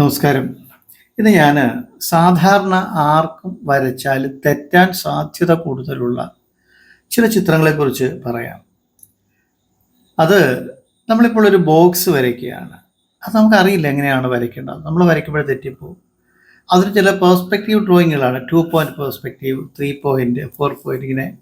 നമസ്കാരം. ഇത് ഞാൻ സാധാരണ ആർക്കും വരച്ചാൽ തെറ്റാൻ സാധ്യത കൂടുതലുള്ള ചില ചിത്രങ്ങളെക്കുറിച്ച് പറയാം. അത് നമ്മളിപ്പോൾ ഒരു ബോക്സ് വരയ്ക്കുകയാണ്. അത് നമുക്കറിയില്ല എങ്ങനെയാണ് വരയ്ക്കേണ്ടത്. നമ്മൾ വരയ്ക്കുമ്പോൾ തെറ്റിപ്പോവും. അതിന് ചില perspective ഡ്രോയിങ്ങുകളാണ് two point perspective three point four point ഇങ്ങനെ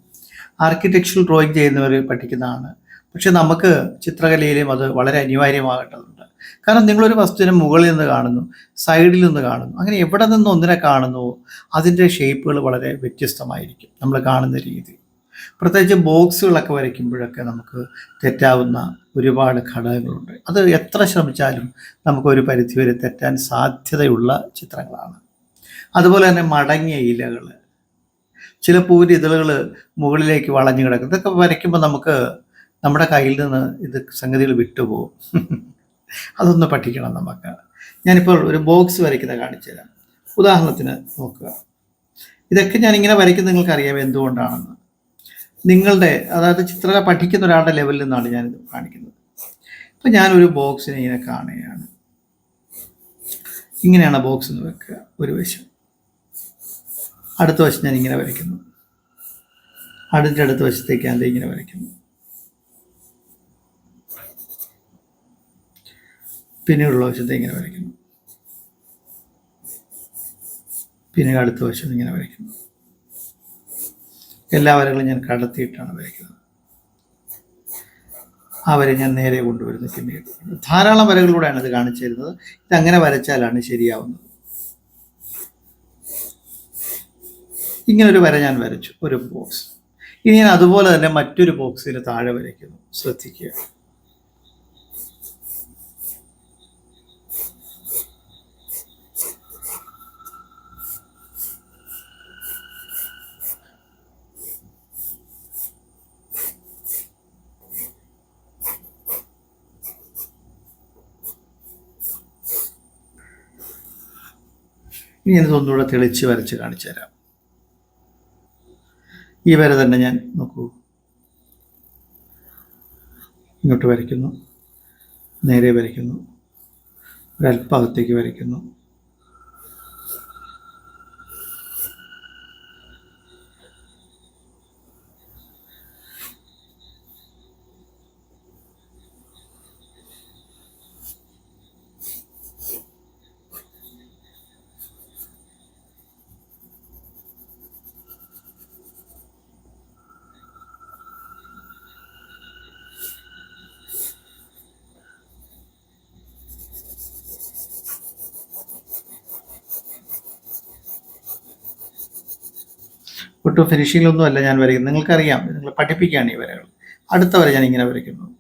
ആർക്കിടെക്ചറൽ ഡ്രോയിങ് ചെയ്യുന്നവർ പഠിക്കുന്നതാണ്. പക്ഷെ നമുക്ക് ചിത്രകലയിലും അത് വളരെ അനിവാര്യമാകേണ്ടതുണ്ട്. കാരണം നിങ്ങളൊരു വസ്തുവിനെ മുകളിൽ നിന്ന് കാണുന്നു സൈഡിൽ നിന്ന് കാണുന്നു അങ്ങനെ എവിടെ നിന്ന് ഒന്നിനെ കാണുന്നുവോ അതിന്റെ ഷേപ്പുകൾ വളരെ വ്യത്യസ്തമായിരിക്കും നമ്മൾ കാണുന്ന രീതി. പ്രത്യേകിച്ച് ബോക്സുകളൊക്കെ വരയ്ക്കുമ്പോഴൊക്കെ നമുക്ക് തെറ്റാവുന്ന ഒരുപാട് ഘടകങ്ങളുണ്ട്. അത് എത്ര ശ്രമിച്ചാലും നമുക്ക് ഒരു പരിധിവരെ തെറ്റാൻ സാധ്യതയുള്ള ചിത്രങ്ങളാണ്. അതുപോലെ തന്നെ മടങ്ങിയ ഇലകൾ ചില പൂവിന്റെ ഇതളുകൾ മുകളിലേക്ക് വളഞ്ഞു കിടക്കും ഇതൊക്കെ വരയ്ക്കുമ്പോൾ നമുക്ക് നമ്മുടെ കയ്യിൽ നിന്ന് ഇത് സംഗതികൾ വിട്ടുപോകും. അതൊന്ന് പഠിക്കണം നമുക്ക്. ഞാനിപ്പോൾ ഒരു ബോക്സ് വരയ്ക്കുന്നത് കാണിച്ചു തരാം. ഉദാഹരണത്തിന് നോക്കുക. ഇതൊക്കെ ഞാൻ ഇങ്ങനെ വരയ്ക്കുന്നത് നിങ്ങൾക്ക് അറിയാം എന്തുകൊണ്ടാണെന്ന്? നിങ്ങളുടെ അതായത് ചിത്രകല പഠിക്കുന്ന ഒരാളുടെ ലെവലിൽ നിന്നാണ് ഞാനിത് കാണിക്കുന്നത്. അപ്പം ഞാനൊരു ബോക്സിനെ ഇങ്ങനെ കാണുകയാണ്. ഇങ്ങനെയാണ് ബോക്സ് എന്ന് വെക്കുക ഒരു വശം. അടുത്ത വശം ഞാൻ ഇങ്ങനെ വരയ്ക്കുന്നു. അടുത്ത അടുത്ത വശത്തേക്ക് ഞാൻ ഇങ്ങനെ വരയ്ക്കുന്നു. പിന്നെയുള്ള വശത്തെ ഇങ്ങനെ വരയ്ക്കുന്നു. പിന്നെ അടുത്ത വശം ഇങ്ങനെ വരയ്ക്കുന്നു. എല്ലാ വരകളും ഞാൻ കടത്തിയിട്ടാണ് വരയ്ക്കുന്നത്. ആ വര ഞാൻ നേരെ കൊണ്ടുവരുന്നു പിന്നീട്. ധാരാളം വരകളിലൂടെയാണ് ഇത് കാണിച്ചു തരുന്നത്. അങ്ങനെ വരച്ചാലാണ് ശരിയാവുന്നത്. ഇങ്ങനെ ഒരു വര ഞാൻ വരച്ചു. ഒരു ബോക്സ്. ഇനി ഞാൻ അതുപോലെ തന്നെ മറ്റൊരു ബോക്സിന് താഴെ വരയ്ക്കുന്നു. ശ്രദ്ധിക്കുക. ഇനി ഞാനിതൊന്നുകൂടെ തെളിച്ച് വരച്ച് കാണിച്ചു തരാം. ഈ വര തന്നെ ഞാൻ നോക്കൂ. ഇങ്ങോട്ട് വരയ്ക്കുന്നു. നേരെ വരയ്ക്കുന്നു. ഒരല്പം അകത്തേക്ക് വരയ്ക്കുന്നു. ഒട്ടും ഫിനിഷിങ്ങിലൊന്നും അല്ല ഞാൻ വരയ്ക്കുന്നത്. നിങ്ങൾക്കറിയാം നിങ്ങൾ പഠിപ്പിക്കുകയാണ് ഈ വരകൾ. അടുത്ത വരെ ഞാൻ ഇങ്ങനെ വരയ്ക്കുന്നു.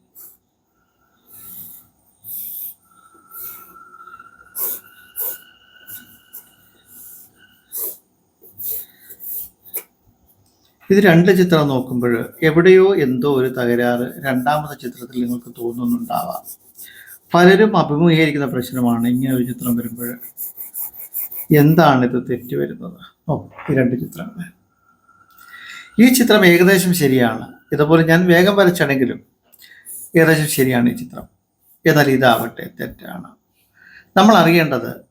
ഇത് രണ്ട് ചിത്രം നോക്കുമ്പോൾ എവിടെയോ എന്തോ ഒരു തകരാറ് രണ്ടാമത്തെ ചിത്രത്തിൽ നിങ്ങൾക്ക് തോന്നുന്നുണ്ടാവാം. പലരും അഭിമുഖീകരിക്കുന്ന പ്രശ്നമാണ് ഇങ്ങനെ ഒരു ചിത്രം വരുമ്പോൾ. എന്താണ് ഇത് തെറ്റ് വരുന്നത്? ഓ ഈ രണ്ട് ചിത്രങ്ങൾ. ഈ ചിത്രം ഏകദേശം ശരിയാണ്. ഇതുപോലെ ഞാൻ വേഗം വരച്ചാണെങ്കിലും ഏകദേശം ശരിയാണ് ഈ ചിത്രം. എന്നാൽ ഇതാവട്ടെ തെറ്റാണ്. നമ്മൾ അറിയേണ്ടത്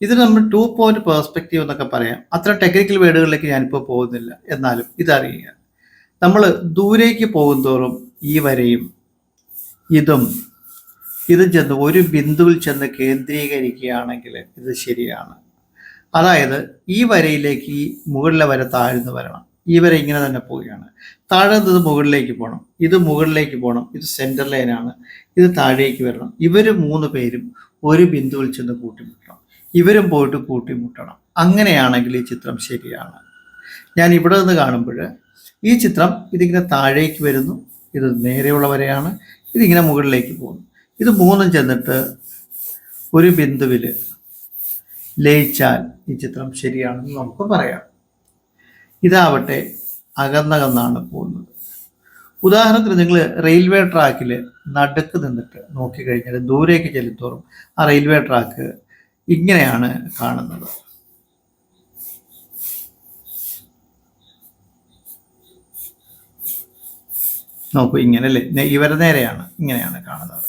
ഇത് നമ്മൾ ടു പോയിന്റ് പേഴ്സ്പെക്റ്റീവ് എന്നൊക്കെ പറയാം. അത്ര ടെക്നിക്കൽ വേർഡുകളിലേക്ക് ഞാനിപ്പോൾ പോകുന്നില്ല. എന്നാലും ഇതറിയുക. നമ്മൾ ദൂരേക്ക് പോകുന്തോറും ഈ വരയും ഇതും ഇതും ചെന്ന് ഒരു ബിന്ദുവിൽ ചെന്ന് കേന്ദ്രീകരിക്കുകയാണെങ്കിൽ ഇത് ശരിയാണ്. അതായത് ഈ വരയിലേക്ക് ഈ മുകളിലെ വര താഴ്ന്നു വരണം. ഈ വര ഇങ്ങനെ തന്നെ പോവുകയാണ്. താഴെ നിന്ന് മുകളിലേക്ക് പോകണം. ഇത് മുകളിലേക്ക് പോകണം. ഇത് സെന്റർ ലൈനാണ് ഇത് താഴേക്ക് വരണം. ഇവർ മൂന്ന് പേരും ഒരു ബിന്ദുവിൽ ചെന്ന് കൂട്ടിമുട്ടണം. ഇവരും പോയിട്ട് കൂട്ടിമുട്ടണം. അങ്ങനെയാണെങ്കിൽ ഈ ചിത്രം ശരിയാണ്. ഞാൻ ഇവിടെ നിന്ന് കാണുമ്പോൾ ഈ ചിത്രം ഇതിങ്ങനെ താഴേക്ക് വരുന്നു. ഇത് നേരെയുള്ള വരെയാണ് ഇതിങ്ങനെ മുകളിലേക്ക് പോകുന്നു. ഇത് മൂന്നും ചെന്നിട്ട് ഒരു ബിന്ദുവിൽ ലയിച്ചാൽ ഈ ചിത്രം ശരിയാണെന്ന് നമുക്ക് പറയാം. ഇതാവട്ടെ അകന്നകന്നാണ് പോകുന്നത്. ഉദാഹരണത്തിന് നിങ്ങൾ റെയിൽവേ ട്രാക്കിൽ നടുക്ക് നിന്നിട്ട് നോക്കിക്കഴിഞ്ഞാൽ ദൂരേക്ക് ചെല്ലുന്തോറും ആ റെയിൽവേ ട്രാക്ക് ഇങ്ങനെയാണ് കാണുന്നത്. നോക്കൂ ഇങ്ങനെ അല്ലേ ഇവരെ നേരെയാണ് ഇങ്ങനെയാണ് കാണുന്നത്.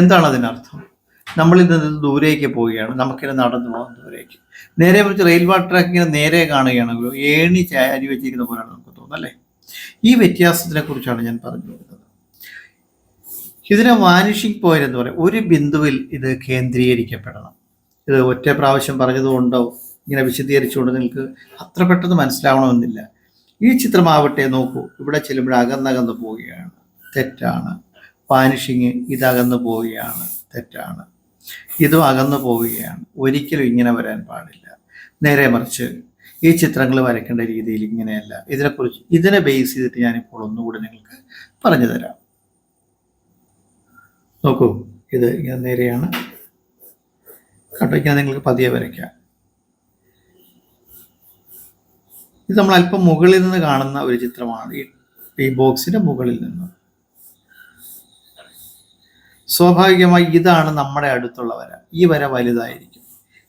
എന്താണ് അതിനർത്ഥം? നമ്മളിൽ നിന്ന് ദൂരേക്ക് പോവുകയാണ്. നമുക്കിങ്ങനെ നടന്നു പോകാം ദൂരേക്ക്. നേരെ മറിച്ച് റെയിൽവേ ട്രാക്ക് ഇങ്ങനെ നേരെ കാണുകയാണെങ്കിലോ ഏണി ചാരി വെച്ചിരിക്കുന്ന പോലെയാണ് നമുക്ക് തോന്നുന്നത് അല്ലേ? ഈ വ്യത്യാസത്തിനെ കുറിച്ചാണ് ഞാൻ പറഞ്ഞു വരുന്നത് ഇതിനെ വാനിഷിംഗ് പോയിന്റ് എന്ന് പറയും. ഒരു ബിന്ദുവിൽ ഇത് കേന്ദ്രീകരിക്കപ്പെടണം. ഇത് ഒറ്റ പ്രാവശ്യം പറഞ്ഞതുകൊണ്ടോ ഇങ്ങനെ വിശദീകരിച്ചുകൊണ്ട് നിങ്ങൾക്ക് അത്ര പെട്ടെന്ന് മനസ്സിലാവണമെന്നില്ല. ഈ ചിത്രമാവട്ടെ നോക്കൂ. ഇവിടെ ചെല്ലുമ്പോൾ അകന്നകന്ന് പോവുകയാണ്. തെറ്റാണ്. വാനിഷിങ് ഇതകന്ന് പോവുകയാണ്. തെറ്റാണ്. ഇതും അകന്നു പോവുകയാണ്. ഒരിക്കലും ഇങ്ങനെ വരാൻ പാടില്ല. നേരെ മറിച്ച് ഈ ചിത്രങ്ങൾ വരയ്ക്കേണ്ട രീതിയിൽ ഇങ്ങനെയല്ല. ഇതിനെക്കുറിച്ച് ഇതിനെ ബേസ് ചെയ്തിട്ട് ഞാനിപ്പോൾ ഒന്നുകൂടി നിങ്ങൾക്ക് പറഞ്ഞു തരാം. നോക്കൂ ഇത് ഇങ്ങനെ നേരെയാണ്. കണ്ടോ നിങ്ങൾക്ക് പതിയെ വരയ്ക്കാം. ഇത് നമ്മൾ അല്പം മുകളിൽ നിന്ന് കാണുന്ന ഒരു ചിത്രമാണ്. ഈ ബോക്സിന്റെ മുകളിൽ നിന്ന്. സ്വാഭാവികമായി ഇതാണ് നമ്മുടെ അടുത്തുള്ള വര. ഈ വര വലുതായിരിക്കും.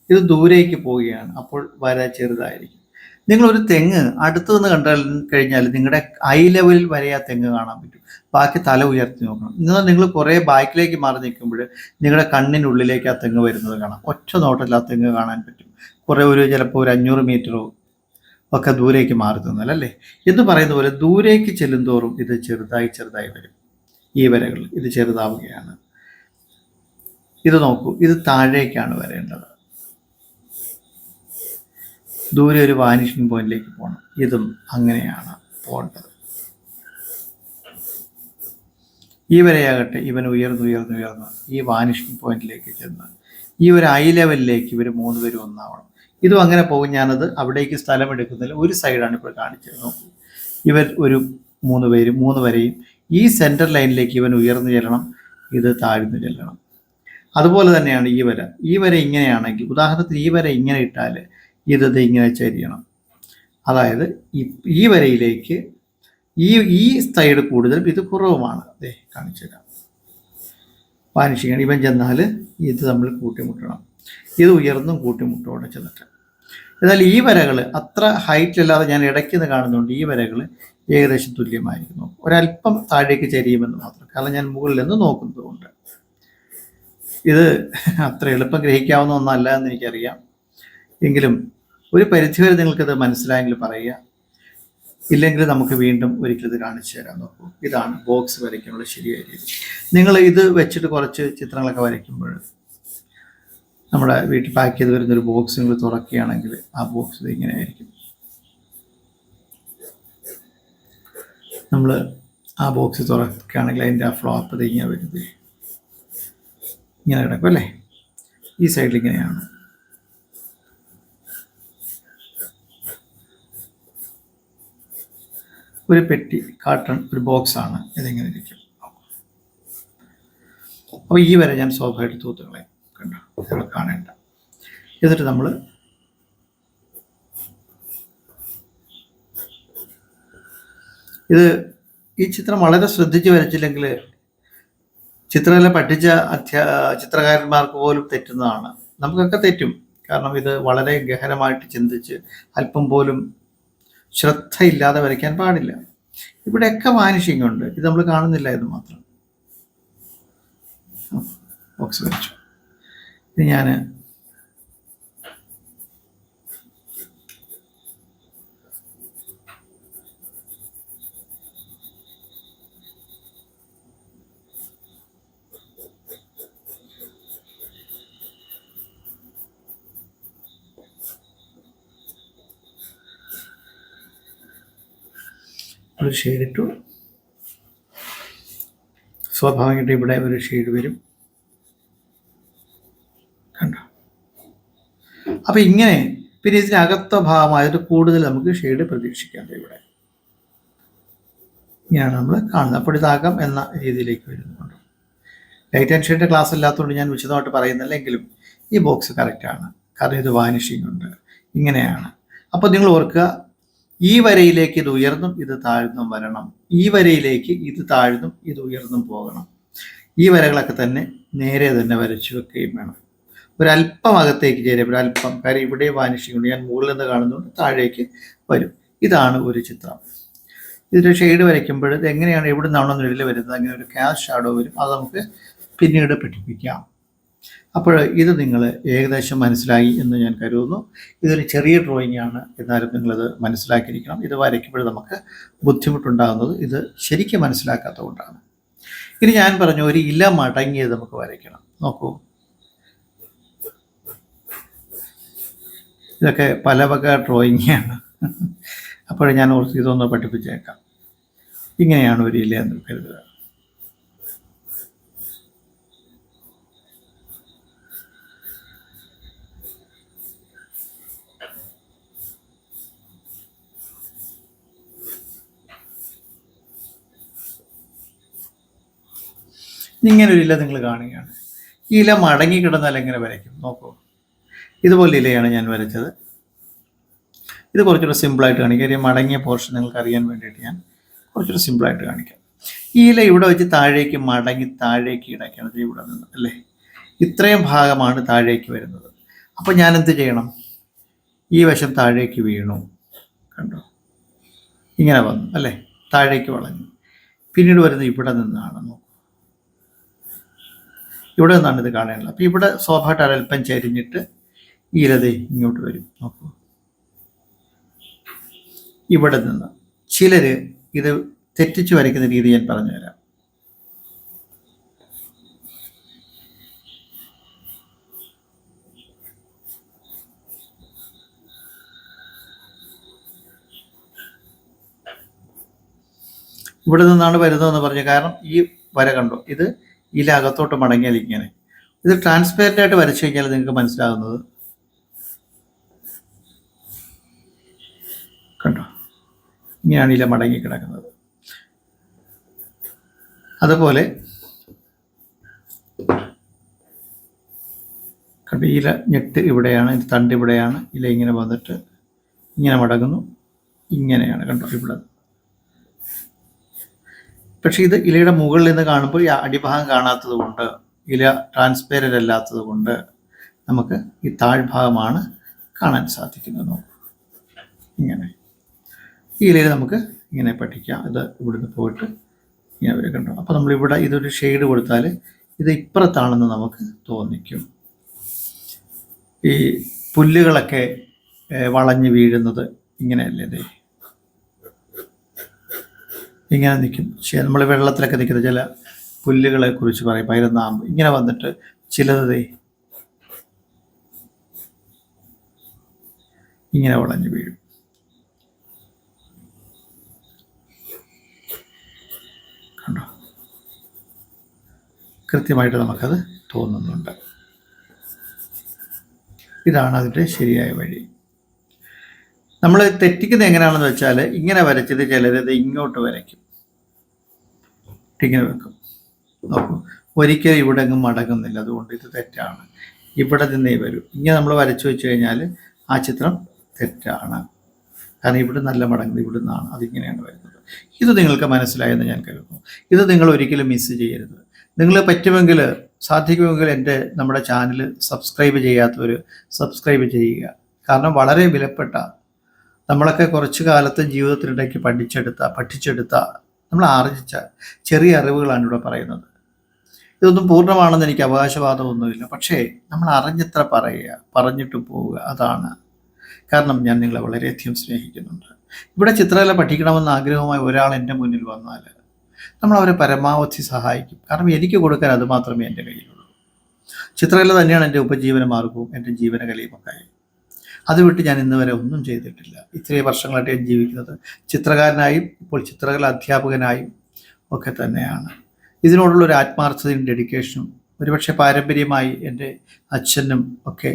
ഇത് ദൂരേക്ക് പോവുകയാണ്. അപ്പോൾ വര ചെറുതായിരിക്കും. നിങ്ങൾ ഒരു തെങ്ങ് അടുത്തു നിന്ന് കണ്ടാൽ കഴിഞ്ഞാൽ നിങ്ങളുടെ ഐ ലെവലിൽ വരെ ആ തെങ്ങ് കാണാൻ പറ്റും. ബാക്കി തല ഉയർത്തി നോക്കണം. എന്നാൽ നിങ്ങൾ കുറേ ബാക്കിലേക്ക് മാറി നിൽക്കുമ്പോൾ നിങ്ങളുടെ കണ്ണിനുള്ളിലേക്ക് ആ തെങ്ങ് വരുന്നത് കാണാം. ഒറ്റ നോട്ടത്തിൽ ആ തെങ്ങ് കാണാൻ പറ്റും. കുറേ ഒരു ചിലപ്പോൾ ഒരു അഞ്ഞൂറ് മീറ്ററോ ഒക്കെ ദൂരേക്ക് മാറി നിന്നാൽ അല്ലേ? എന്ന് പറയുന്ന പോലെ ദൂരേക്ക് ചെല്ലുന്തോറും ഇത് ചെറുതായി ചെറുതായി വരും. ഈ വരകൾ ഇത് ചെറുതാവുകയാണ്. ഇത് നോക്കൂ ഇത് താഴേക്കാണ് വരേണ്ടത്. ദൂരെ ഒരു വാനിഷിംഗ് പോയിന്റിലേക്ക് പോകണം ഇതും അങ്ങനെയാണ് പോകേണ്ടത് ഈ വരെയാകട്ടെ ഇവൻ ഉയർന്നു ഉയർന്നു ഉയർന്ന് ഈ വാനിഷിംഗ് പോയിന്റിലേക്ക് ചെന്ന് ഈ ഒരു ഐ ലെവലിലേക്ക് ഇവർ മൂന്ന് പേരും ഒന്നാവണം. ഇതും അങ്ങനെ പോകും. ഞാനത് അവിടേക്ക് സ്ഥലം എടുക്കുന്നതിൽ ഒരു സൈഡാണ് ഇപ്പോൾ കാണിച്ചത്. നോക്കൂ ഇവർ ഒരു മൂന്ന് പേര് മൂന്ന് വരെയും ഈ സെന്റർ ലൈനിലേക്ക് ഇവൻ ഉയർന്നു ചെല്ലണം ഇത് താഴ്ന്നു ചെല്ലണം. അതുപോലെ തന്നെയാണ് ഈ വര. ഈ വര ഇങ്ങനെയാണെങ്കിൽ ഉദാഹരണത്തിന് ഈ വര ഇങ്ങനെ ഇട്ടാൽ ഇത് ഇങ്ങനെ ചരിയണം. അതായത് ഈ- വരയിലേക്ക് ഈ ഈ സൈഡ് കൂടുതലും ഇത് കുറവുമാണ്. അതെ കാണിച്ചു തരാം. വാനിഷിക്കണം ഇവൻ ചെന്നാൽ ഇത് നമ്മൾ കൂട്ടിമുട്ടണം. ഇത് ഉയർന്നും കൂട്ടിമുട്ടോടെ ചെന്നിട്ട്. എന്നാൽ ഈ വരകൾ അത്ര ഹൈറ്റിലല്ലാതെ ഞാൻ ഇടയ്ക്ക് നിന്ന് കാണുന്നുണ്ട്. ഈ വരകൾ ഏകദേശം തുല്യമായിരിക്കുന്നു. ഒരല്പം താഴേക്ക് ചരിയുമെന്ന് മാത്രം. കാരണം ഞാൻ മുകളിൽ നിന്ന് നോക്കുന്നത് കൊണ്ട് ഇത് അത്ര എളുപ്പം ഗ്രഹിക്കാവുന്ന ഒന്നല്ല എന്ന് എനിക്കറിയാം. എങ്കിലും ഒരു പരിധിവരെ നിങ്ങൾക്കിത് മനസ്സിലായെങ്കിൽ പറയുക. ഇല്ലെങ്കിൽ നമുക്ക് വീണ്ടും ഒരിക്കലും ഇത് കാണിച്ചു തരാൻ നോക്കൂ. ഇതാണ് ബോക്സ് വരയ്ക്കാനുള്ള ശരിയായ രീതി. നിങ്ങൾ ഇത് വെച്ചിട്ട് കുറച്ച് ചിത്രങ്ങളൊക്കെ വരയ്ക്കുമ്പോൾ നമ്മുടെ വീട്ടിൽ പാക്ക് ചെയ്ത് വരുന്നൊരു ബോക്സ് നിങ്ങൾ തുറക്കുകയാണെങ്കിൽ ആ ബോക്സ് ഇത് ഇങ്ങനെ ആയിരിക്കും. നമ്മൾ ആ ബോക്സ് തുറക്കുകയാണെങ്കിൽ അതിന്റെ ആ ഫ്ലോപ്പ് ഇത് ഇങ്ങനെ വരുന്നത്. ഇങ്ങനെ കിടക്കും അല്ലേ? ഈ സൈഡിൽ ഇങ്ങനെയാണ്. ഒരു പെട്ടി കാർട്ടൺ ഒരു ബോക്സാണ് ഇതിങ്ങനെ ഇരിക്കും. അപ്പോൾ ഈ വരെ ഞാൻ സ്വാഭാവിക തൂത്തുകളെ കണ്ടോ. നമ്മൾ കാണേണ്ട. എന്നിട്ട് നമ്മൾ ഇത് ഈ ചിത്രം വളരെ ശ്രദ്ധിച്ച് വരച്ചില്ലെങ്കിൽ ചിത്രകല പഠിച്ച അധ്യാ ചിത്രകാരന്മാർക്ക് പോലും തെറ്റുന്നതാണ്. നമുക്കൊക്കെ തെറ്റും. കാരണം ഇത് വളരെ ഗഹനമായിട്ട് ചിന്തിച്ച് അല്പം പോലും ശ്രദ്ധയില്ലാതെ വരയ്ക്കാൻ പാടില്ല. ഇവിടെയൊക്കെ വാനിഷിംഗ് ഉണ്ട്. ഇത് നമ്മൾ കാണുന്നില്ല എന്ന് മാത്രം. ബോക്സ് ഇത് ഞാൻ ഒരു ഷെയ്ഡ് ഇട്ടു. സ്വാഭാവികമായിട്ട് ഇവിടെ ഒരു ഷെയ്ഡ് വരും. കണ്ടോ? അപ്പൊ ഇങ്ങനെ പിന്നെ ഇതിനകത്ത ഭാഗമായിട്ട് കൂടുതൽ നമുക്ക് ഷെയ്ഡ് പ്രതീക്ഷിക്കാം ഇവിടെ. ഇങ്ങനെയാണ് നമ്മൾ കാണുന്നത്. അപ്പോൾ ഇതാകാം എന്ന രീതിയിലേക്ക് വരുന്നുണ്ട്. ലൈറ്റ് ആൻഡ് ഷെയ്ഡ് ക്ലാസ് ഇല്ലാത്തതുകൊണ്ട് ഞാൻ വിശദമായിട്ട് പറയുന്നില്ല. എങ്കിലും ഈ ബോക്സ് കറക്റ്റാണ് കാരണം ഇത് വാനിഷിംഗ് ഉണ്ട്. ഇങ്ങനെയാണ്. അപ്പോൾ നിങ്ങൾ ഓർക്കുക ഈ വരയിലേക്ക് ഇത് ഉയർന്നും ഇത് താഴ്ന്നും വരണം. ഈ വരയിലേക്ക് ഇത് താഴ്ന്നും ഇത് ഉയർന്നും പോകണം. ഈ വരകളൊക്കെ തന്നെ നേരെ തന്നെ വരച്ചു വെക്കുകയും വേണം. ഒരല്പം അകത്തേക്ക് ചേരും ഒരല്പം കാര്യം ഇവിടെ വാനിഷിക്കുന്നു ഞാൻ മുകളിൽ നിന്ന് കാണുന്നുണ്ട് താഴേക്ക് വരും. ഇതാണ് ഒരു ചിത്രം. ഇതിന്റെ ഷെയ്ഡ് വരയ്ക്കുമ്പോൾ ഇത് എങ്ങനെയാണ് എവിടെ നിന്നാണോ നിഴൽ വരുന്നത് അങ്ങനെ ഒരു ക്യാഷ് ഷാഡോ വരും. അത് നമുക്ക് പിന്നീട് പഠിപ്പിക്കാം. അപ്പോൾ ഇത് നിങ്ങൾ ഏകദേശം മനസ്സിലായി എന്ന് ഞാൻ കരുതുന്നു. ഇതൊരു ചെറിയ ഡ്രോയിങ് ആണ്. എന്നാലും നിങ്ങളത് മനസ്സിലാക്കിയിരിക്കണം. ഇത് വരയ്ക്കുമ്പോൾ നമുക്ക് ബുദ്ധിമുട്ടുണ്ടാകുന്നത് ഇത് ശരിക്കും മനസ്സിലാക്കാത്തതുകൊണ്ടാണ്. ഇനി ഞാൻ പറഞ്ഞു ഒരു ഇല മടങ്ങിയത് നമുക്ക് വരയ്ക്കണം. നോക്കൂ. ഇതൊക്കെ പല വക ഡ്രോയിങ്ങാണ് അപ്പോൾ ഞാൻ ഓർത്ത് ഇതൊന്ന് പഠിപ്പിച്ചേക്കാം. ഇങ്ങനെയാണ് ഒരു ഇല എന്ന് കരുതുക. ഇങ്ങനെ ഒരു ഇല നിങ്ങൾ കാണുകയാണ്. ഈ ഇല മടങ്ങി കിടന്നാൽ എങ്ങനെ വരയ്ക്കും? നോക്കൂ. ഇതുപോലെ ഇലയാണ് ഞാൻ വരച്ചത്. ഇത് കുറച്ചുകൂടെ സിമ്പിളായിട്ട് കാണിക്കാം. ഈ മടങ്ങിയ പോർഷൻ നിങ്ങൾക്ക് അറിയാൻ വേണ്ടിയിട്ട് ഞാൻ കുറച്ചുകൂടെ സിമ്പിളായിട്ട് കാണിക്കാം. ഈ ഇല ഇവിടെ വെച്ച് താഴേക്ക് മടങ്ങി താഴേക്ക് ഇടയ്ക്കണം ഇവിടെ നിന്ന് അല്ലേ? ഇത്രയും ഭാഗമാണ് താഴേക്ക് വരുന്നത്. അപ്പോൾ ഞാൻ എന്ത് ചെയ്യണം? ഈ വശം താഴേക്ക് വീണു. കണ്ടോ? ഇങ്ങനെ വന്നു അല്ലേ? താഴേക്ക് വളഞ്ഞു. പിന്നീട് വരുന്നത് ഇവിടെ നിന്നാണ് നോക്കൂ. ഇവിടെ നിന്നാണ് ഇത് കാണേണ്ടത് അപ്പോൾ ഇവിടെ സ്വാഭാവികമായിട്ട് അല്പം ചരിഞ്ഞിട്ട് ഈ ഇലതേ ഇങ്ങോട്ട് വരും. നോക്കൂ. ഇവിടെ നിന്ന് ചിലര് ഇത് തെറ്റിച്ച് വരയ്ക്കുന്ന രീതി ഞാൻ പറഞ്ഞുതരാം. ഇവിടെ നിന്നാണ് വരുന്നതെന്ന് പറഞ്ഞു കാരണം ഈ വര കണ്ടോ? ഇത് ഇല അകത്തോട്ട് മടങ്ങിയാൽ ഇങ്ങനെ. ഇത് ട്രാൻസ്പെയറന്റ് ആയിട്ട് വരച്ചു കഴിഞ്ഞാൽ നിങ്ങൾക്ക് മനസ്സിലാകുന്നത്. കണ്ടോ? ഇങ്ങനെയാണ് ഇല മടങ്ങി കിടക്കുന്നത്. അതുപോലെ ഇല ഞെട്ട് ഇവിടെയാണ് തണ്ട് ഇവിടെയാണ് ഇല ഇങ്ങനെ വന്നിട്ട് ഇങ്ങനെ മടങ്ങുന്നു. ഇങ്ങനെയാണ് കണ്ടോ ഇവിടെ. പക്ഷെ ഇത് ഇലയുടെ മുകളിൽ നിന്ന് കാണുമ്പോൾ ഈ അടിഭാഗം കാണാത്തത് കൊണ്ട് ഇല ട്രാൻസ്പെയറന്റ് അല്ലാത്തത് കൊണ്ട് നമുക്ക് ഈ താഴ്ഭാഗമാണ് കാണാൻ സാധിക്കുന്നത്. ഇങ്ങനെ. ഈ ഇലയിൽ നമുക്ക് ഇങ്ങനെ പഠിക്കാം. ഇത് ഇവിടുന്ന് പോയിട്ട് ഇങ്ങനെ വരെ കണ്ടോ? അപ്പോൾ നമ്മളിവിടെ ഇതൊരു ഷെയ്ഡ് കൊടുത്താൽ ഇത് ഇപ്പുറത്താണെന്ന് നമുക്ക് തോന്നിക്കും. ഈ പുല്ലുകളൊക്കെ വളഞ്ഞ് വീഴുന്നത് ഇങ്ങനെയല്ലേ ഇങ്ങനെ നിൽക്കും. നമ്മൾ വെള്ളത്തിലൊക്കെ നിൽക്കുന്ന ചില പുല്ലുകളെ കുറിച്ച് പറയും. പൈരനാമ്പ് ഇങ്ങനെ വന്നിട്ട് ചിലത് ഇങ്ങനെ വളഞ്ഞു വീഴും. കണ്ടോ? കൃത്യമായിട്ട് നമുക്കത് തോന്നുന്നുണ്ട്. ഇതാണ് അതിന്റെ ശരിയായ വഴി. നമ്മൾ തെറ്റിക്കുന്നത് എങ്ങനെയാണെന്ന് വെച്ചാൽ ഇങ്ങനെ വരച്ചത് ചിലരത് ഇങ്ങോട്ട് വരയ്ക്കും. ഇങ്ങനെ വെക്കും. നോക്കും. ഒരിക്കലും ഇവിടെ അങ്ങ് മടങ്ങുന്നില്ല. അതുകൊണ്ട് ഇത് തെറ്റാണ്. ഇവിടെ നിന്നേ വരും. ഇങ്ങനെ നമ്മൾ വരച്ചു വെച്ച് കഴിഞ്ഞാൽ ആ ചിത്രം തെറ്റാണ്. കാരണം ഇവിടെ നല്ല മടങ്ങുന്നത് ഇവിടെ നിന്നാണ് അതിങ്ങനെയാണ് വരുന്നത്. ഇത് നിങ്ങൾക്ക് മനസ്സിലായെന്ന് ഞാൻ കരുതുന്നു. ഇത് നിങ്ങൾ ഒരിക്കലും മിസ് ചെയ്യരുത്. നിങ്ങൾ പറ്റുമെങ്കിൽ സാധിക്കുമെങ്കിൽ എന്റെ നമ്മുടെ ചാനൽ സബ്സ്ക്രൈബ് ചെയ്യാത്തവർ സബ്സ്ക്രൈബ് ചെയ്യുക. കാരണം വളരെ വിലപ്പെട്ട നമ്മളൊക്കെ കുറച്ച് കാലത്ത് ജീവിതത്തിനിടയ്ക്ക് പഠിച്ചെടുത്ത പഠിച്ചെടുത്ത നമ്മൾ ആർജിച്ച ചെറിയ അറിവുകളാണ് ഇവിടെ പറയുന്നത്. ഇതൊന്നും പൂർണമാണെന്ന് എനിക്ക് അവകാശവാദമൊന്നുമില്ല. പക്ഷേ നമ്മൾ അറിഞ്ഞത്ര പറയുക പറഞ്ഞിട്ട് പോവുക അതാണ്. കാരണം ഞാൻ നിങ്ങളെ വളരെയധികം സ്നേഹിക്കുന്നുണ്ട്. ഇവിടെ ചിത്രകല പഠിക്കണമെന്ന ആഗ്രഹമായി ഒരാൾ എന്റെ മുന്നിൽ വന്നാൽ നമ്മൾ അവരെ പരമാവധി സഹായിക്കും. കാരണം എനിക്ക് കൊടുക്കാൻ അത് മാത്രമേ എന്റെ കയ്യിലുള്ളൂ. ചിത്രകല തന്നെയാണ് എന്റെ ഉപജീവന മാർഗവും എന്റെ ജീവനകലയും ഒക്കെ അത് വിട്ട് ഞാൻ ഇന്ന് വരെ ഒന്നും ചെയ്തിട്ടില്ല. ഇത്രയും വർഷങ്ങളായിട്ട് ഞാൻ ജീവിക്കുന്നത് ചിത്രകാരനായും ഇപ്പോൾ ചിത്രകല അധ്യാപകനായും ഒക്കെ തന്നെയാണ്. ഇതിനോടുള്ള ഒരു ആത്മാർത്ഥതയും ഡെഡിക്കേഷനും ഒരുപക്ഷെ പാരമ്പര്യമായി എന്റെ അച്ഛനും ഒക്കെ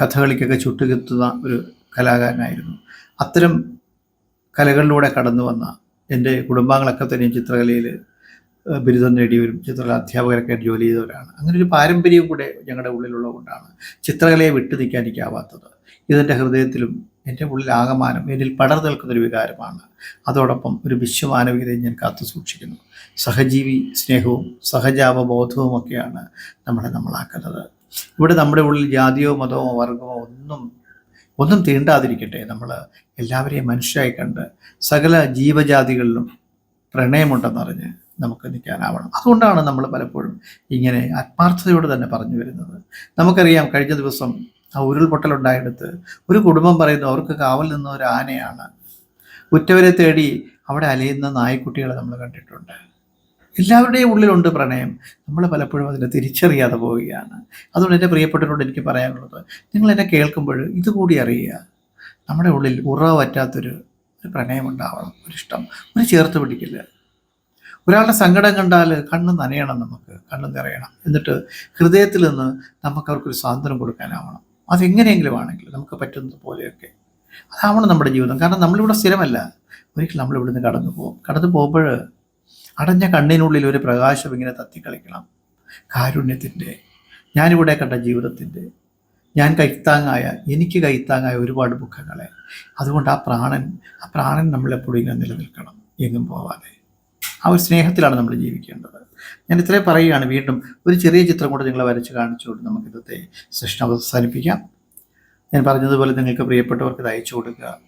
കഥകളിക്കൊക്കെ ചുട്ടുകെത്തുന്ന ഒരു കലാകാരനായിരുന്നു. അത്തരം കലകളിലൂടെ കടന്നു വന്ന എന്റെ കുടുംബാംഗങ്ങളൊക്കെ തന്നെയും ചിത്രകലയിൽ ബിരുദം നേടിയവരും ചിത്രകല അധ്യാപകരൊക്കെ ജോലി ചെയ്തവരാണ്. അങ്ങനെ ഒരു പാരമ്പര്യവും കൂടെ ഞങ്ങളുടെ ഉള്ളിലുള്ളതുകൊണ്ടാണ് ചിത്രകലയെ വിട്ടു നിൽക്കാൻ എനിക്കാവാത്തത് ഇതെന്റെ ഹൃദയത്തിലും എന്റെ ഉള്ളിൽ ആകമാനം എന്നിൽ പടർന്നു നിൽക്കുന്നൊരു വികാരമാണ്. അതോടൊപ്പം ഒരു വിശ്വമാനവികതയും ഞാൻ കാത്തു സൂക്ഷിക്കുന്നു. സഹജീവി സ്നേഹവും സഹജാവബോധവും ഒക്കെയാണ് നമ്മളെ നമ്മളാക്കുന്നത്. ഇവിടെ നമ്മുടെ ഉള്ളിൽ ജാതിയോ മതമോ വർഗമോ ഒന്നും ഒന്നും തീണ്ടാതിരിക്കട്ടെ. നമ്മൾ എല്ലാവരെയും മനുഷ്യരായി കണ്ട് സകല ജീവജാതികളിലും പ്രണയമുണ്ടെന്നറിഞ്ഞ് നമുക്ക് നിൽക്കാനാവണം. അതുകൊണ്ടാണ് നമ്മൾ പലപ്പോഴും ഇങ്ങനെ ആത്മാർത്ഥതയോട് തന്നെ പറഞ്ഞു വരുന്നത്. നമുക്കറിയാം കഴിഞ്ഞ ദിവസം ആ ഉരുൾപൊട്ടലുണ്ടായെടുത്ത് ഒരു കുടുംബം പറയുന്നു അവർക്ക് കാവൽ നിന്ന ഒരു ആനയാണ്. ഉറ്റവരെ തേടി അവിടെ അലയുന്ന നായ്ക്കുട്ടികളെ നമ്മൾ കണ്ടിട്ടുണ്ട്. എല്ലാവരുടെയും ഉള്ളിലുണ്ട് പ്രണയം. നമ്മൾ പലപ്പോഴും അതിനെ തിരിച്ചറിയാതെ പോവുകയാണ്. അതുകൊണ്ട് എന്റെ പ്രിയപ്പെട്ടവരോട് എനിക്ക് പറയാനുള്ളത് നിങ്ങൾ എന്നെ കേൾക്കുമ്പോൾ ഇതുകൂടി അറിയുക. നമ്മുടെ ഉള്ളിൽ ഉറവ് പറ്റാത്തൊരു ഒരു ഉണ്ടാവണം ഒരു ഇഷ്ടം ഒരു ചേർത്ത് പിടിക്കില്ല ഒരാളുടെ സങ്കടം കണ്ടാൽ കണ്ണ് നനയണം നമുക്ക് കണ്ണ് നിറയണം. എന്നിട്ട് ഹൃദയത്തിൽ നിന്ന് നമുക്ക് അവർക്കൊരു സ്വാതന്ത്ര്യം കൊടുക്കാനാവണം. അതെങ്ങനെയെങ്കിലും ആണെങ്കിൽ നമുക്ക് പറ്റുന്നത് പോലെയൊക്കെ. അതാവണം നമ്മുടെ ജീവിതം. കാരണം നമ്മളിവിടെ സ്ഥിരമല്ല. ഒരിക്കലും നമ്മളിവിടുന്ന് കടന്നു പോകും. കടന്നു പോകുമ്പോൾ അടഞ്ഞ കണ്ണിനുള്ളിൽ ഒരു പ്രകാശം ഇങ്ങനെ തത്തിക്കളിക്കണം. കാരുണ്യത്തിന്റെ ഞാനിവിടെ കണ്ട ജീവിതത്തിന്റെ ഞാൻ കൈത്താങ്ങായ എനിക്ക് കൈത്താങ്ങായ ഒരുപാട് മുഖങ്ങളെ അതുകൊണ്ട് ആ പ്രാണൻ ആ പ്രാണൻ നമ്മളെപ്പോഴും ഇങ്ങനെ നിലനിൽക്കണം. എങ്ങും പോവാതെ. ആ ഒരു സ്നേഹത്തിലാണ് നമ്മൾ ജീവിക്കേണ്ടത്. ഞാൻ ഇത്രേ പറയുകയാണ്. വീണ്ടും ഒരു ചെറിയ ചിത്രം കൂടെ നിങ്ങളെ വരച്ച് കാണിച്ചുകൊണ്ട് നമുക്ക് ഇന്നത്തെ സെഷൻ അവസാനിപ്പിക്കാം. ഞാൻ പറഞ്ഞതുപോലെ നിങ്ങൾക്ക് പ്രിയപ്പെട്ടവർക്ക് ഇത് അയച്ചു കൊടുക്കുക.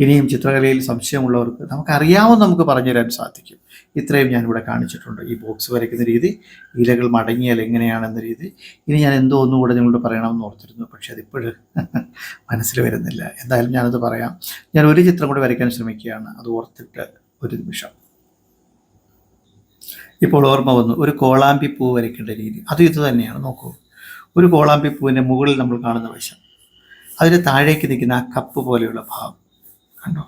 ഇനിയും ചിത്രകലയിൽ സംശയമുള്ളവർക്ക് നമുക്കറിയാവുന്ന നമുക്ക് പറഞ്ഞു തരാൻ സാധിക്കും. ഇത്രയും ഞാനിവിടെ കാണിച്ചിട്ടുണ്ട്. ഈ ബോക്സ് വരയ്ക്കുന്ന രീതി ഇലകൾ മടങ്ങിയാൽ എങ്ങനെയാണെന്ന രീതി. ഇനി ഞാൻ എന്തോ ഒന്നുകൂടെ നിങ്ങളോട് പറയണമെന്ന് ഓർത്തിരുന്നു. പക്ഷേ അതിപ്പോഴും മനസ്സിൽ വരുന്നില്ല. എന്തായാലും ഞാനത് പറയാം. ഞാൻ ഒരു ചിത്രം കൂടി വരയ്ക്കാൻ ശ്രമിക്കുകയാണ്. അത് ഓർത്തിട്ട് ഒരു നിമിഷം. ഇപ്പോൾ ഓർമ്മ വന്നു ഒരു കോളാമ്പി പൂ വരയ്ക്കേണ്ട രീതി. അതും ഇത് തന്നെയാണ് നോക്കൂ. ഒരു കോളാമ്പി പൂവിന്റെ മുകളിൽ നമ്മൾ കാണുന്ന വശം. അതിന് താഴേക്ക് നിൽക്കുന്ന ആ കപ്പ് പോലെയുള്ള ഭാവം കണ്ടോ?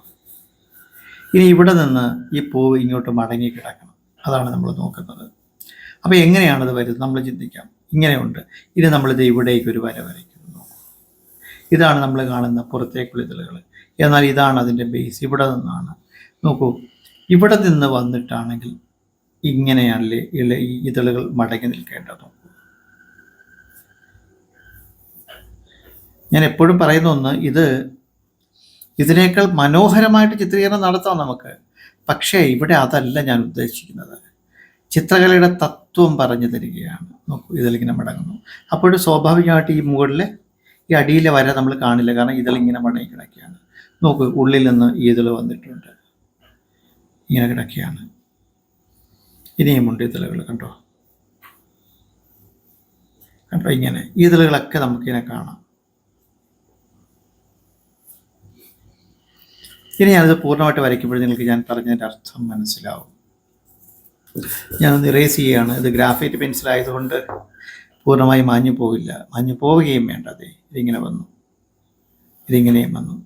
ഇനി ഇവിടെ നിന്ന് ഈ പൂവ് ഇങ്ങോട്ട് മടങ്ങി കിടക്കണം. അതാണ് നമ്മൾ നോക്കുന്നത്. അപ്പോൾ എങ്ങനെയാണത് വരുന്നത്? നമ്മൾ ചിന്തിക്കാം. ഇങ്ങനെയുണ്ട് ഇനി നമ്മളിത് ഇവിടേക്ക് ഒരു വര വരയ്ക്കുന്നു ഇതാണ് നമ്മൾ കാണുന്ന പുറത്തേക്കുള്ള ഇതിലുകൾ എന്നാൽ ഇതാണ് അതിന്റെ ബേസ് ഇവിടെ നിന്നാണ്. നോക്കൂ ഇവിടെ നിന്ന് വന്നിട്ടാണെങ്കിൽ ഇങ്ങനെയാണല്ലേ ഇല ഈ ഇതളുകൾ മടങ്ങി നിൽക്കേണ്ടത്. ഞാൻ എപ്പോഴും പറയുന്ന ഒന്ന് ഇത് ഇതിനേക്കാൾ മനോഹരമായിട്ട് ചിത്രീകരണം നടത്താം നമുക്ക്. പക്ഷേ ഇവിടെ അതല്ല ഞാൻ ഉദ്ദേശിക്കുന്നത്. ചിത്രകലയുടെ തത്വം പറഞ്ഞു തരികയാണ്. നോക്കൂ ഇതിലിങ്ങനെ മടങ്ങുന്നു. അപ്പോഴും സ്വാഭാവികമായിട്ട് ഈ മുകളിൽ ഈ അടിയിലെ വര നമ്മൾ കാണില്ല. കാരണം ഇതിലിങ്ങനെ മടങ്ങി കിടക്കുകയാണ്. നോക്കൂ ഉള്ളിൽ നിന്ന് ഈ ഇതിൽ വന്നിട്ടുണ്ട്. ഇങ്ങനെ കിടക്കുകയാണ്. ഇനിയുമുണ്ട് ഇതിലകൾ കണ്ടോ? കണ്ടോ? ഇങ്ങനെ. ഈ നമുക്കിങ്ങനെ കാണാം. ഇനി ഞാനത് പൂർണമായിട്ട് വരയ്ക്കുമ്പോൾ നിങ്ങൾക്ക് ഞാൻ പറഞ്ഞതിന്റെ അർത്ഥം മനസ്സിലാവും. ഞാനൊന്ന് ഇറേസ് ചെയ്യുകയാണ് ഇത് ഗ്രാഫൈറ്റ് പെൻസിൽ ആയതുകൊണ്ട് പൂർണമായി മാഞ്ഞു പോവില്ല മാഞ്ഞു പോവുകയും വേണ്ട. അതെ ഇതിങ്ങനെ വന്നു. ഇതിങ്ങനെയും വന്നു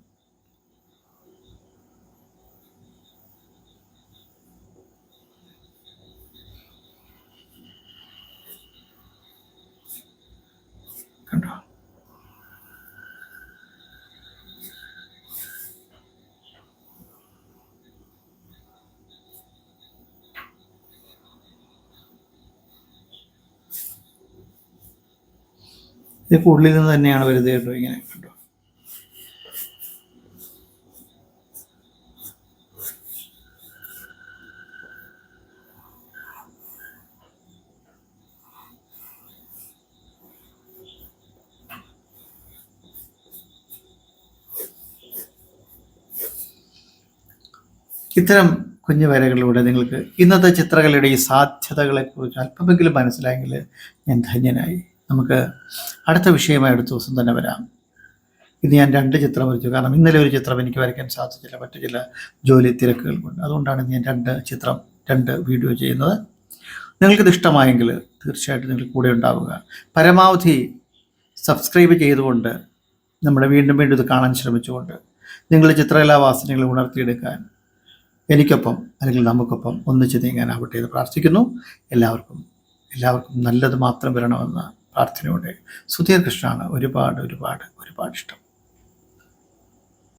കണ്ടോ ഇതൊക്കെ ഉള്ളിൽ നിന്ന് തന്നെയാണ് വരുന്നത് കേട്ടോ ഇങ്ങനെ കേട്ടോ. ഇത്തരം കുഞ്ഞു വരകളിലൂടെ നിങ്ങൾക്ക് ഇന്നത്തെ ചിത്രകലയുടെ ഈ സാധ്യതകളെക്കുറിച്ച് അല്പമെങ്കിലും മനസ്സിലായെങ്കിൽ ഞാൻ ധന്യനായി. നമുക്ക് അടുത്ത വിഷയമായി അടുത്ത ദിവസം തന്നെ വരാം. ഇത് ഞാൻ രണ്ട് ചിത്രം വരച്ചു. കാരണം ഇന്നലെ ഒരു ചിത്രം എനിക്ക് വരയ്ക്കാൻ സാധിച്ചില്ല. മറ്റു ചില ജോലി തിരക്കുകൾ കൊണ്ട് അതുകൊണ്ടാണ് ഞാൻ രണ്ട് ചിത്രം രണ്ട് വീഡിയോ ചെയ്യുന്നത്. നിങ്ങൾക്കിത് ഇഷ്ടമായെങ്കിൽ തീർച്ചയായിട്ടും നിങ്ങൾ കൂടെ ഉണ്ടാവുക. പരമാവധി സബ്സ്ക്രൈബ് ചെയ്തുകൊണ്ട് നമ്മൾ വീണ്ടും വീണ്ടും ഇത് കാണാൻ ശ്രമിച്ചുകൊണ്ട് നിങ്ങളുടെ ചിത്രകലാ വാസനകൾ ഉണർത്തിയെടുക്കാൻ എനിക്കൊപ്പം അല്ലെങ്കിൽ നമുക്കൊപ്പം ഒന്നിച്ച് നീങ്ങാനാവട്ടെ എന്ന് പ്രാർത്ഥിക്കുന്നു. എല്ലാവർക്കും എല്ലാവർക്കും നല്ലത് മാത്രം വരണമെന്ന പ്രാർത്ഥനയോടെ സുധീർ കൃഷ്ണാണ് ഒരുപാട് ഒരുപാട് ഒരുപാട് ഇഷ്ടം.